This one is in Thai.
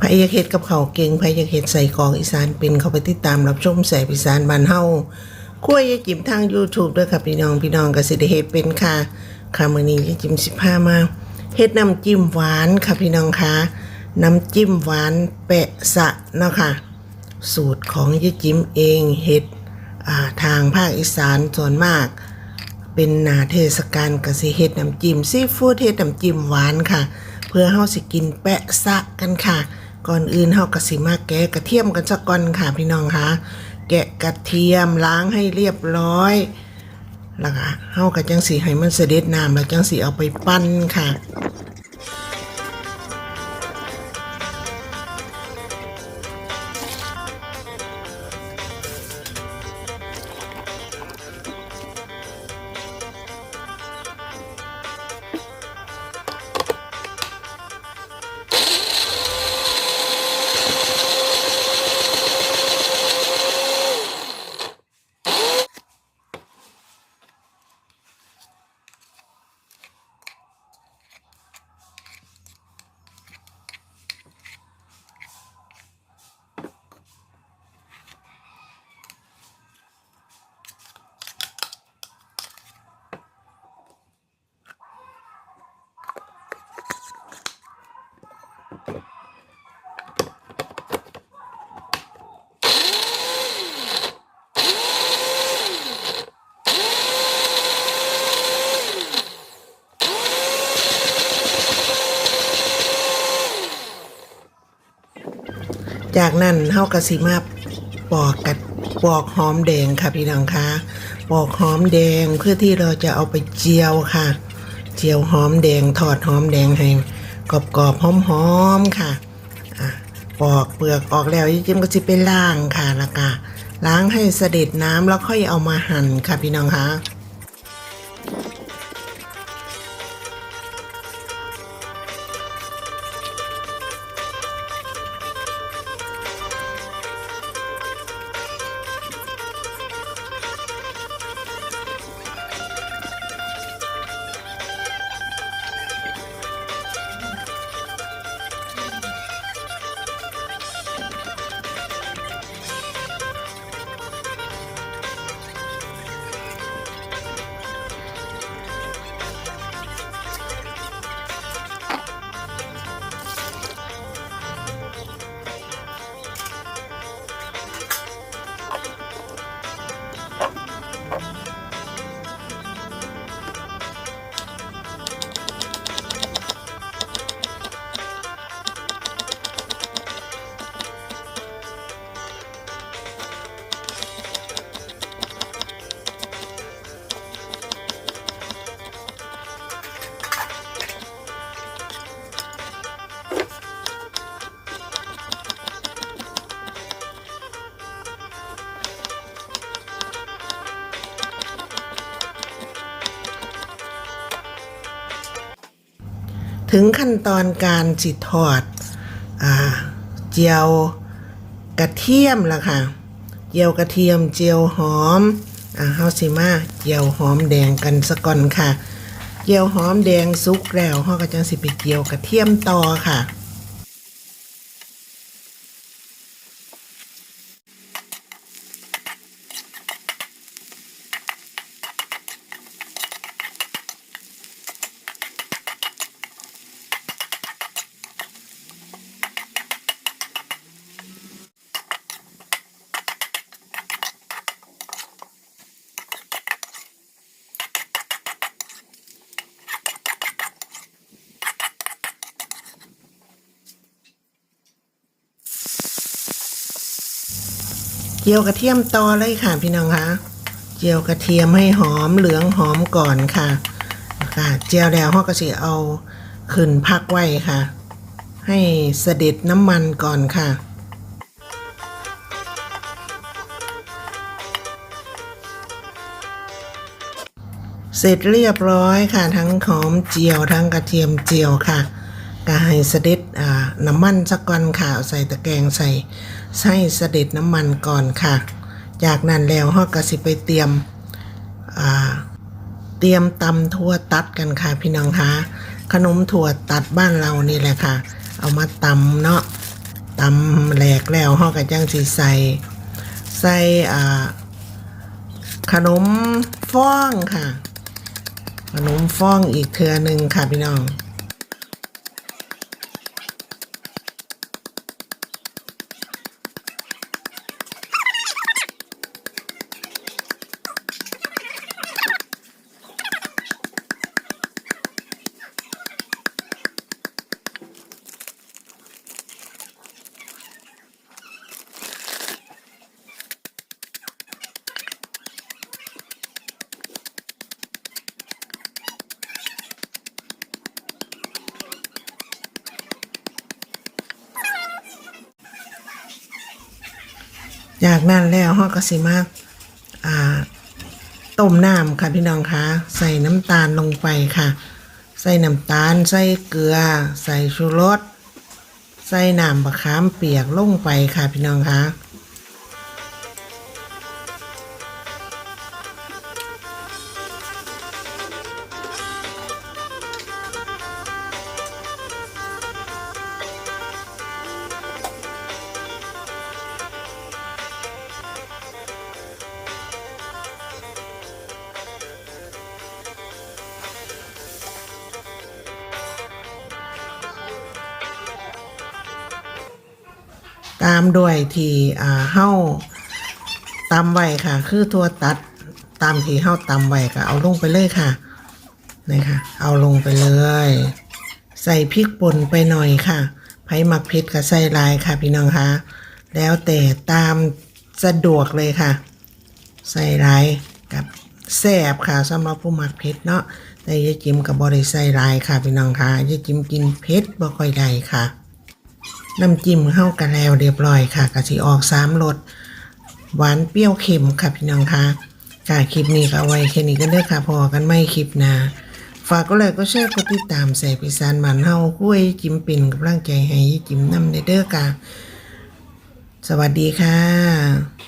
พายากเฮ็ดกับเขาเก่งพายากเฮ็ดใส่กรองอีสานเป็นเขาไปติดตามรับชมแสบอีสานบ้านเฮาคั่วยายจิ๋มทาง YouTube ด้วยค่ะพี่น้องพี่น้องกสิได้เฮ็ดเป็นค่ะค่ะมื้อนี้ยายจิ๋มสิพามาเฮ็ดน้ำจิ้มหวานค่ะพี่น้องค่ะน้ำจิ้มหวานแปะสะเนาะค่ะ สูตรของยายจิ๋มเองเฮ็ดอ่าทางภาคอีสานส่วนมาก เป็นนาเทศกาลกสิเฮ็ดน้ำจิ้มซีฟู้ดเฮ็ดน้ำจิ้มหวานค่ะ เพื่อเฮาสิกินแปะซะกันค่ะ ก่อนอื่นเฮาก็สิมาแกะกระเทียมกันสักก่อนค่ะพี่น้องค่ะ แกะกระเทียมล้างให้เรียบร้อยแล้วก็เฮาก็จังสีให้มันเสด็จน้ำแล้วจังสีเอาไปปั้นค่ะ จากนั้นเฮาก็สิมาปอกกัดปอกหอมแดงค่ะพี่น้องคะปอกหอมแดงเพื่อที่เราจะเอาไปเจียวค่ะ เจียวหอมแดงทอดหอมแดงให้กรอบๆหอมๆค่ะอะปอกเปลือกออกแล้วยิ่งก็จะไปล้างค่ะแล้วก็ล้างให้เสด็จน้ำแล้วค่อยเอามาหั่นค่ะพี่น้องคะ ถึงขั้นตอนการสิทอดอเจียวกระเทียมละค่ะ เจียวกระเทียมเจียวหอมอ่าเฮาสิมาเจียวหอมแดงกันสะก่อนค่ะ เจียวหอมแดงสุกแล้วเฮาก็จังสิไปเจียวกระเทียมต่อค่ะ จียวกระเทียมต่อเลยค่ะพี่น้องคะเจียวกระเทียมให้หอมเหลืองหอมก่อนค่ะค่ะเจียวแล้วเราก็สิเอาขึ้นพักไว้ค่ะ ให้เสด็จน้ำมันก่อนค่ะเสร็จเรียบร้อยค่ะทั้งหอมเจียวทั้งกระเทียมเจียวค่ะก็ให้เสด็จน้ำมันสักก่อนค่ะใส่ตะแกรงใส่ ใส่เสด็จน้ำมันก่อนค่ะ จากนั้นแล้วเราก็สิไปเตรียมเตรียมตำถั่วตัดกันค่ะ พี่น้องคะขนมถั่วตัดบ้านเรานี่แหละค่ะ เอามาตำเนาะตำแหลกแล้วฮาก็จังสิใส่ใส่ขนมฟ้องค่ะ ขนมฟ้องอีกเทือหนึ่งค่ะพี่น้อง จากนั้นแล้วฮอก็สิมาอ่าต้มน้ำค่ะพี่น้องคะใส่น้ำตาลลงไปค่ะ ใส่น้ำตาล ใส่เกลือ ใส่ชูรสใส่น้ำบะขามเปียกลงไปค่ะพี่น้องคะ ตามด้วยที่อ่าเฮาตำไว้ค่ะ คือตัวตัดตามที่เฮาตำไว้ก็เอาลงไปเลยค่ะนี่ค่ะ เอาลงไปเลย ใส่พริกป่นไปหน่อยค่ะไผมักเผ็ดก็ใส่ลายค่ะ พี่น้องคะแล้วแต่ตามสะดวกเลยค่ะ ใส่ลายกับแซบค่ะสำหรับผู้หมักเผ็ดเนาะแต่ยายจิมกับบริใส่ลายค่ะ พี่น้องคะยายจิมกินเผ็ดบ่ค่อยได้ค่ะ น้ำจิ้มเข้ากันแล้วเรียบร้อยค่ะกะสิออกสามรสหวานเปรี้ยวเค็มค่ะพี่น้องคะค่ะคลิปนี้ก็เอาไว้แค่นี้กันเด้อค่ะพอกันไม่คลิปหน้าฝากก็เลยก็แชร์ก็ติดตามแสบอีสานบ้านเฮาคุยจิ้มปิ่นกับร่างใจให้จิ้มน้ำในเด้อค่ะ สวัสดีค่ะ